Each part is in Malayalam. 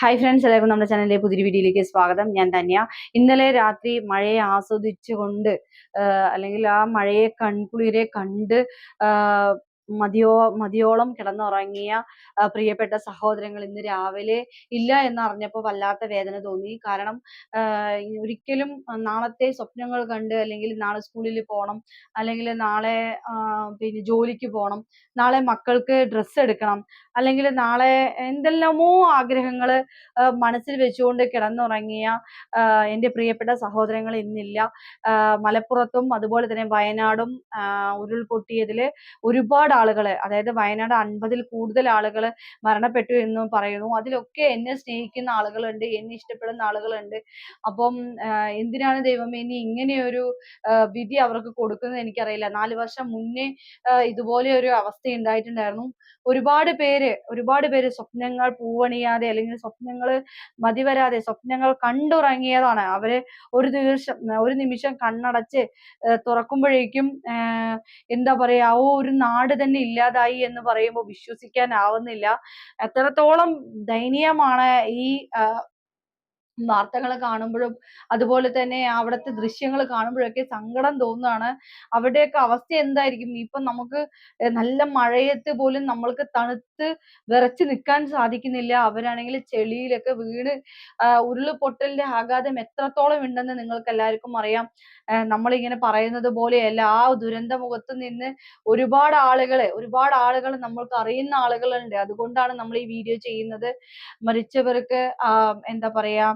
ഹായ് ഫ്രണ്ട്സ് എല്ലാവർക്കും നമ്മുടെ ചാനലിലെ പുതിയ വീഡിയോയിലേക്ക് സ്വാഗതം. ഞാൻ ധന്യ ഇന്നലെ രാത്രി മഴയെ ആസ്വദിച്ചുകൊണ്ട് അല്ലെങ്കിൽ ആ മഴയെ കൺകുളിരെ കണ്ട് മതിയോ മതിയോളം കിടന്നുറങ്ങിയ പ്രിയപ്പെട്ട സഹോദരങ്ങൾ ഇന്ന് രാവിലെ ഇല്ല എന്നറിഞ്ഞപ്പോൾ വല്ലാത്ത വേദന തോന്നി. കാരണം ഒരിക്കലും നാളത്തെ സ്വപ്നങ്ങൾ കണ്ട് അല്ലെങ്കിൽ നാളെ സ്കൂളിൽ പോകണം അല്ലെങ്കിൽ നാളെ പിന്നെ ജോലിക്ക് പോകണം നാളെ മക്കൾക്ക് ഡ്രസ്സ് എടുക്കണം അല്ലെങ്കിൽ നാളെ എന്തെല്ലാമോ ആഗ്രഹങ്ങൾ മനസ്സിൽ വെച്ചുകൊണ്ട് കിടന്നുറങ്ങിയ എന്റെ പ്രിയപ്പെട്ട സഹോദരങ്ങൾ ഇന്നില്ല. മലപ്പുറത്തും അതുപോലെ തന്നെ വയനാടും ഉരുൾപൊട്ടിയതിൽ ഒരുപാട് ആളുകൾ അതായത് വയനാട് അൻപതിൽ കൂടുതൽ ആളുകൾ മരണപ്പെട്ടു എന്ന് പറയുന്നു. അതിലൊക്കെ എന്നെ സ്നേഹിക്കുന്ന ആളുകളുണ്ട് എന്നെ ഇഷ്ടപ്പെടുന്ന ആളുകളുണ്ട്. അപ്പം എന്തിനാണ് ദൈവം ഇനി ഇങ്ങനെയൊരു വിധി അവർക്ക് കൊടുക്കുന്നത് എനിക്കറിയില്ല. നാല് വർഷം മുന്നേ ഇതുപോലെ ഒരു അവസ്ഥ ഉണ്ടായിട്ടുണ്ടായിരുന്നു. ഒരുപാട് പേര് ഒരുപാട് പേര് സ്വപ്നങ്ങൾ പൂവണിയാതെ അല്ലെങ്കിൽ സ്വപ്നങ്ങൾ മതിവരാതെ സ്വപ്നങ്ങൾ കണ്ടുറങ്ങിയതാണ്. അവർ ഒരു ദിവസം ഒരു നിമിഷം കണ്ണടച്ച് തുറക്കുമ്പോഴേക്കും എന്താ പറയാ ആ ഒരു നാട് തന്നെ ഇല്ലാതായി എന്ന് പറയുമ്പോൾ വിശ്വസിക്കാനാവുന്നില്ല എത്രത്തോളം ദയനീയമാണ് ഈ വാർത്തകൾ കാണുമ്പോഴും അതുപോലെ തന്നെ അവിടുത്തെ ദൃശ്യങ്ങൾ കാണുമ്പോഴൊക്കെ സങ്കടം തോന്നുകയാണ്. അവിടെയൊക്കെ അവസ്ഥ എന്തായിരിക്കും? ഇപ്പൊ നമുക്ക് നല്ല മഴയത്ത് പോലും നമ്മൾക്ക് തണുത്ത് വിറച്ച് നിൽക്കാൻ സാധിക്കുന്നില്ല. അവരാണെങ്കിൽ ചെളിയിലൊക്കെ വീണ് ഉരുൾപൊട്ടലിന്റെ ആഘാതം എത്രത്തോളം ഉണ്ടെന്ന് നിങ്ങൾക്ക് എല്ലാവർക്കും അറിയാം നമ്മളിങ്ങനെ പറയുന്നത് പോലെയല്ല. ആ ദുരന്ത മുഖത്ത് നിന്ന് ഒരുപാട് ആളുകളെ ഒരുപാട് ആളുകൾ നമ്മൾക്ക് അറിയുന്ന ആളുകളുണ്ട്. അതുകൊണ്ടാണ് നമ്മൾ ഈ വീഡിയോ ചെയ്യുന്നത്. മരിച്ചവർക്ക് എന്താ പറയാ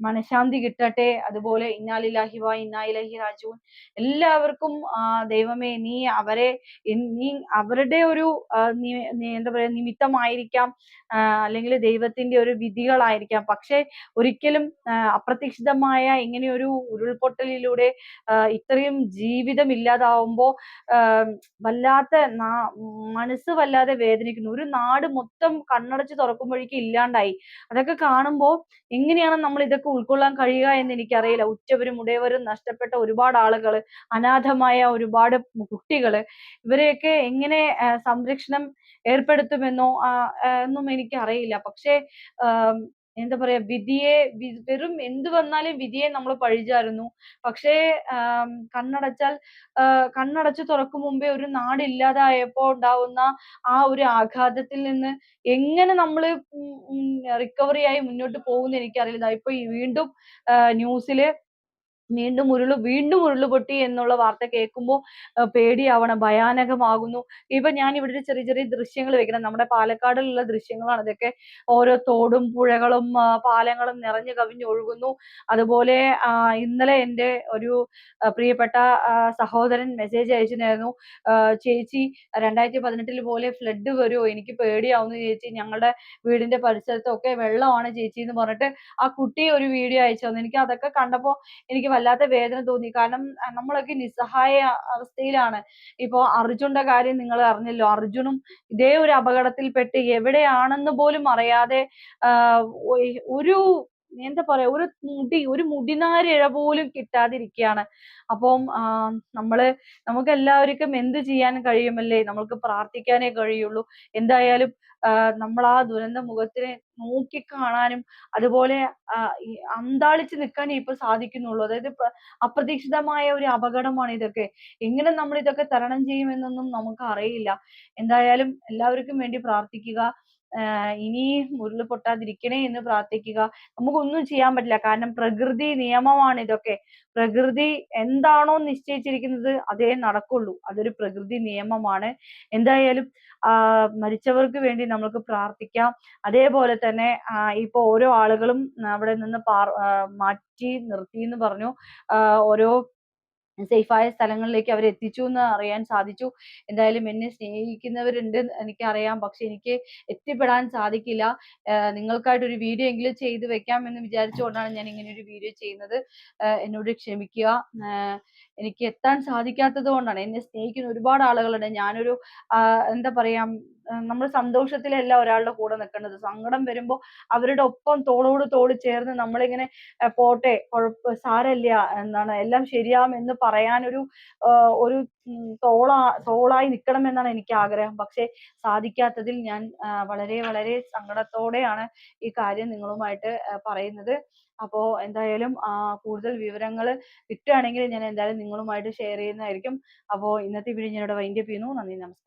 മനഃശാന്തി കിട്ടട്ടെ. അതുപോലെ ഇന്നാ ലില്ലാഹി വ ഇന്നാ ഇലൈഹി എല്ലാവർക്കും ദൈവമേ നീ അവരെ നീ അവരുടെ ഒരു എന്താ പറയാ നിമിത്തമായിരിക്കാം അല്ലെങ്കിൽ ദൈവത്തിന്റെ ഒരു വിധികളായിരിക്കാം. പക്ഷെ ഒരിക്കലും അപ്രതീക്ഷിതമായ ഇങ്ങനെയൊരു ഉരുൾപൊട്ടലിലൂടെ ഇത്രയും ജീവിതം ഇല്ലാതാവുമ്പോ ആ, വല്ലാത്ത മനസ്സ് വല്ലാതെ വേദനിക്കുന്നു. ഒരു നാട് മൊത്തം കണ്ണടച്ച് തുറക്കുമ്പോഴേക്കും ഇല്ലാണ്ടായി. അതൊക്കെ കാണുമ്പോൾ എങ്ങനെയാണ് നമ്മൾ ഇതൊക്കെ ഉൾക്കൊള്ളാൻ കഴിയുക എന്ന് എനിക്കറിയില്ല. ഉറ്റവരും ഉടയവരും നഷ്ടപ്പെട്ട ഒരുപാട് ആളുകൾ അനാഥമായ ഒരുപാട് കുട്ടികൾ ഇവരെയൊക്കെ എങ്ങനെ സംരക്ഷണം ഏർപ്പെടുത്തുമെന്നോ എന്നും എനിക്കറിയില്ല. പക്ഷേ എന്താ പറയാ വിധിയെ വെറും എന്ത് വന്നാലും വിധിയെ നമ്മൾ പഴിചാരുന്നു. പക്ഷേ കണ്ണടച്ചാൽ കണ്ണടച്ചു തുറക്കും മുമ്പേ ഒരു നാട് ഇല്ലാതായപ്പോ ഉണ്ടാവുന്ന ആ ഒരു ആഘാതത്തിൽ നിന്ന് എങ്ങനെ നമ്മൾ റിക്കവറി ആയി മുന്നോട്ട് പോകുമെന്ന് എനിക്കറിയില്ല ഇപ്പൊ വീണ്ടും ന്യൂസിൽ വീണ്ടും ഉരുൾ വീണ്ടും ഉരുളുപൊട്ടി എന്നുള്ള വാർത്ത കേൾക്കുമ്പോൾ പേടിയാവണം ഭയാനകമാകുന്നു. ഇപ്പൊ ഞാൻ ഇവിടെ ചെറിയ ചെറിയ ദൃശ്യങ്ങൾ വെക്കണം. നമ്മുടെ പാലക്കാടിലുള്ള ദൃശ്യങ്ങളാണ്. ഇതൊക്കെ ഓരോ തോടും പുഴകളും പാലങ്ങളും നിറഞ്ഞു കവിഞ്ഞൊഴുകുന്നു. അതുപോലെ ഇന്നലെ എന്റെ ഒരു പ്രിയപ്പെട്ട സഹോദരൻ മെസ്സേജ് അയച്ചിട്ടുണ്ടായിരുന്നു. ചേച്ചി രണ്ടായിരത്തി പതിനെട്ടിൽ പോലെ ഫ്ലഡ് വരുമോ എനിക്ക് പേടിയാവുന്നു ചേച്ചി. ഞങ്ങളുടെ വീടിന്റെ പരിസരത്തൊക്കെ വെള്ളമാണ് ചേച്ചി എന്ന് പറഞ്ഞിട്ട് ആ കുട്ടി ഒരു വീഡിയോ അയച്ചു തന്നു. എനിക്ക് അതൊക്കെ കണ്ടപ്പോൾ എനിക്ക് വല്ലാത്ത വേദന തോന്നി. കാരണം നമ്മളൊക്കെ നിസ്സഹായ അവസ്ഥയിലാണ്. ഇപ്പോ അർജുന്റെ കാര്യം നിങ്ങൾ അറിഞ്ഞല്ലോ. അർജുനും ഇതേ ഒരു അപകടത്തിൽപ്പെട്ട് എവിടെയാണെന്ന് പോലും അറിയാതെ ഒരു എന്താ പറയാ ഒരു മുടി ഒരു മുടിനാരിഴ പോലും കിട്ടാതിരിക്കുകയാണ് അപ്പം നമ്മൾ നമുക്ക് എല്ലാവർക്കും എന്ത് ചെയ്യാൻ കഴിയുമല്ലേ? നമുക്ക് പ്രാർത്ഥിക്കാനേ കഴിയുള്ളൂ. എന്തായാലും നമ്മൾ ആ ദുരന്ത മുഖത്തിനെ നോക്കി കാണാനും അതുപോലെ അന്താളിച്ച് നിൽക്കാനേ ഇപ്പൊ സാധിക്കുന്നുള്ളൂ. അതായത് പ്ര- അപ്രതീക്ഷിതമായ ഒരു അപകടമാണ് ഇതൊക്കെ. എങ്ങനെ നമ്മൾ ഇതൊക്കെ തരണം ചെയ്യുമെന്നൊന്നും നമുക്ക് അറിയില്ല എന്തായാലും എല്ലാവർക്കും വേണ്ടി പ്രാർത്ഥിക്കുക. ഇനി ഉരുൾ പൊട്ടാതിരിക്കണേ എന്ന് പ്രാർത്ഥിക്കുക. നമുക്കൊന്നും ചെയ്യാൻ പറ്റില്ല. കാരണം പ്രകൃതി നിയമമാണ് ഇതൊക്കെ. പ്രകൃതി എന്താണോ നിശ്ചയിച്ചിരിക്കുന്നത് അതേ നടക്കുള്ളൂ. അതൊരു പ്രകൃതി നിയമമാണ്. എന്തായാലും മരിച്ചവർക്ക് വേണ്ടി നമുക്ക് പ്രാർത്ഥിക്കാം. അതേപോലെ തന്നെ ഇപ്പൊ ഓരോ ആളുകളും അവിടെ നിന്ന് പാർ മാറ്റി നിർത്തി എന്ന് പറഞ്ഞു. ഓരോ സേഫ് ആയ സ്ഥലങ്ങളിലേക്ക് അവർ എത്തിച്ചു എന്ന് അറിയാൻ സാധിച്ചു. എന്തായാലും എന്നെ സ്നേഹിക്കുന്നവരുണ്ട് എനിക്കറിയാം. പക്ഷെ എനിക്ക് എത്തിപ്പെടാൻ സാധിക്കില്ല. നിങ്ങൾക്കായിട്ട് ഒരു വീഡിയോ എങ്കിലും ചെയ്തു വെക്കാം എന്ന് വിചാരിച്ചുകൊണ്ടാണ് ഞാൻ ഇങ്ങനെ ഒരു വീഡിയോ ചെയ്യുന്നത്. എന്നോട് ക്ഷമിക്കുക. എനിക്ക് എത്താൻ സാധിക്കാത്തത് കൊണ്ടാണ്. എന്നെ സ്നേഹിക്കുന്ന ഒരുപാട് ആളുകളുണ്ട്. ഞാനൊരു എന്താ പറയാ നമ്മൾ സന്തോഷത്തിലല്ല ഒരാളുടെ കൂടെ നിൽക്കേണ്ടത് സങ്കടം വരുമ്പോൾ അവരുടെ ഒപ്പം തോളോട് തോൾ ചേർന്ന് നമ്മളിങ്ങനെ പോട്ടെ കുഴപ്പ സാരല്ല എന്താണ് എല്ലാം ശരിയാവും എന്ന് പറയാനൊരു ഒരു തോളാ തോളായി നിൽക്കണം എന്നാണ് എനിക്ക് ആഗ്രഹം. പക്ഷേ സാധിക്കാത്തതിൽ ഞാൻ വളരെ വളരെ സങ്കടത്തോടെയാണ് ഈ കാര്യം നിങ്ങളുമായിട്ട് പറയുന്നത്. അപ്പോൾ എന്തായാലും കൂടുതൽ വിവരങ്ങൾ കിട്ടുകയാണെങ്കിൽ ഞാൻ എന്തായാലും നിങ്ങളുമായിട്ട് ഷെയർ ചെയ്യുന്നതായിരിക്കും. അപ്പോൾ ഇന്നത്തെ വീഡിയോ ഞാനിവിടെ വൈൻഡപ്പ് ചെയ്യുന്നു. നന്ദി നമസ്കാരം.